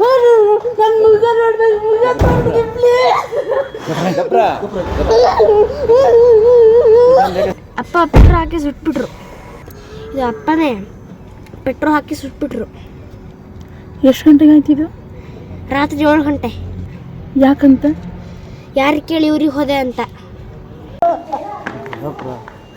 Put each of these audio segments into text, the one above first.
ನನ್ನ ಮುಗ ನೋಡ್ಬೇಕು ಮುಗ ನೋಡ್ಬೇಕು ಅಪ್ಪ ಪೆಟ್ರೋಲ್ ಹಾಕಿ ಸುಟ್ಬಿಟ್ರು. ಇದು ಅಪ್ಪನೇ ಪೆಟ್ರೋಲ್ ಹಾಕಿ ಸುಟ್ಬಿಟ್ರು. ಎಷ್ಟು ಗಂಟೆಗೆ ಆಯ್ತಿದ್ದು ರಾತ್ರಿ ಏಳು ಗಂಟೆ. ಯಾಕಂತ? ಯಾರು ಕೇಳಿ ಇವ್ರಿಗೆ ಹೋದೆ ಅಂತ.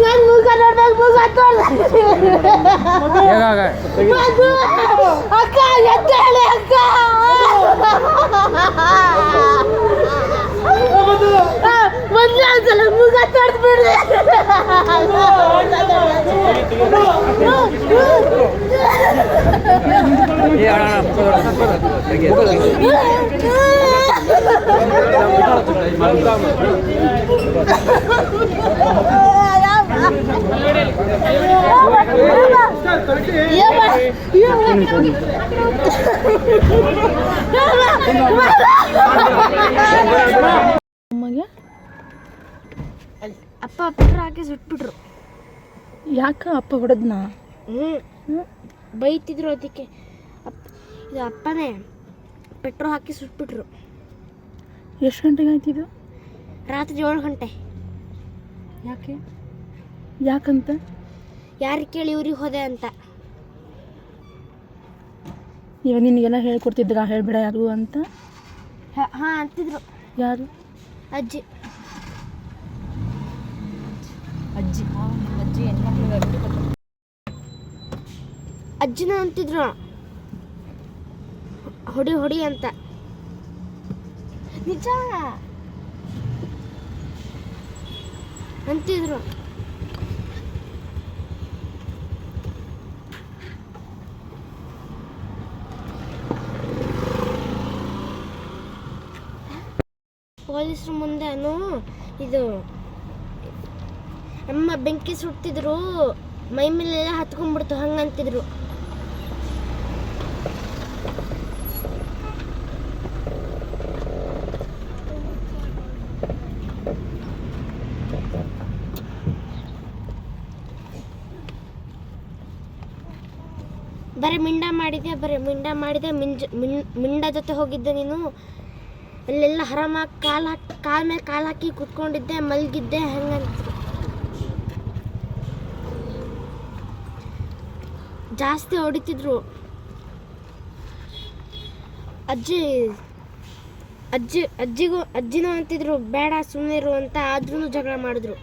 ನನ್ನ ಮುಗ ನೋಡ್ಬೇಕು ಮುಗ ನೋಡ್ಬೇಕು ಅಕ್ಕ ಎದ್ದೇಳಿ ಅಕ್ಕ ಮೊದಲೇ ಒಂದ್ಸಲ ಮುಗ ತೊಡ್ದು ಬಿಡ್ರಿ ಅಮ್ಮಗೆ ಅಪ್ಪ ಪೆಟ್ರೋಲ್ ಹಾಕಿ ಸುಟ್ಬಿಟ್ರು. ಯಾಕ ಅಪ್ಪ ಹೊಡೆದ್ನ? ಹ್ಞೂ ಬೈತಿದ್ರು ಅದಕ್ಕೆ. ಅಪ್ಪ ಇದು ಅಪ್ಪನೇ ಪೆಟ್ರೋಲ್ ಹಾಕಿ ಸುಟ್ಬಿಟ್ರು. ಎಷ್ಟು ಗಂಟೆಗೆ ಆಯ್ತಿದು ರಾತ್ರಿ ಏಳು ಗಂಟೆ. ಯಾಕೆ? ಯಾಕಂತ? ಯಾರು ಕೇಳಿ ಇವ್ರಿಗೆ ಹೋದೆ ಅಂತ. ಇವಾಗ ನಿನಗೆಲ್ಲ ಹೇಳ್ಕೊಡ್ತಿದ್ರ? ಹೇಳ್ಬೇಡ ಯಾರು ಅಂತ? ಹಾಂ ಅಂತಿದ್ರು. ಯಾರು? ಅಜ್ಜಿ. ಅಜ್ಜಿ. ಅಜ್ಜಿ ಅಜ್ಜಿನ ಅಂತಿದ್ರು. ಹೊಡಿ ಹೊಡಿ ಅಂತ. ನಿಜ ಅಂತಿದ್ರು ಪೊಲೀಸ್ರ ಮುಂದೆನು ಇದು ಅಮ್ಮ ಬೆಂಕಿ ಸುಡ್ತಿದ್ರು ಮೈ ಮೇಲೆಲ್ಲ ಹತ್ಕೊಂಡ್ಬಿಡ್ತು ಹಂಗಂತಿದ್ರು. ಬರೀ ಮಿಂಡ ಮಾಡಿದೆ ಬರೀ ಮಿಂಡ ಮಾಡಿದೆ ಮಿಂಜ, ಮಿಂಡ ಜೊತೆ ಹೋಗಿದ್ದೆ ನೀನು? ಅಲ್ಲೆಲ್ಲ ಹರಾಮಾಗಿ ಕಾಲು ಹಾಕಿ, ಕಾಲ ಮೇಲೆ ಕಾಲು ಹಾಕಿ ಕುತ್ಕೊಂಡಿದ್ದೆ, ಮಲಗಿದ್ದೆ, ಹಂಗಂತ. ಜಾಸ್ತಿ ಹೊಡಿತಿದ್ರು. ಅಜ್ಜಿ ಅಜ್ಜಿ, ಅಜ್ಜಿಗೂ ಅಜ್ಜಿನೂ ಅಂತಿದ್ರು, ಬೇಡ ಸುಮ್ಮನಿರು ಅಂತ ಆದ್ರೂ ಜಗಳ ಮಾಡಿದ್ರು.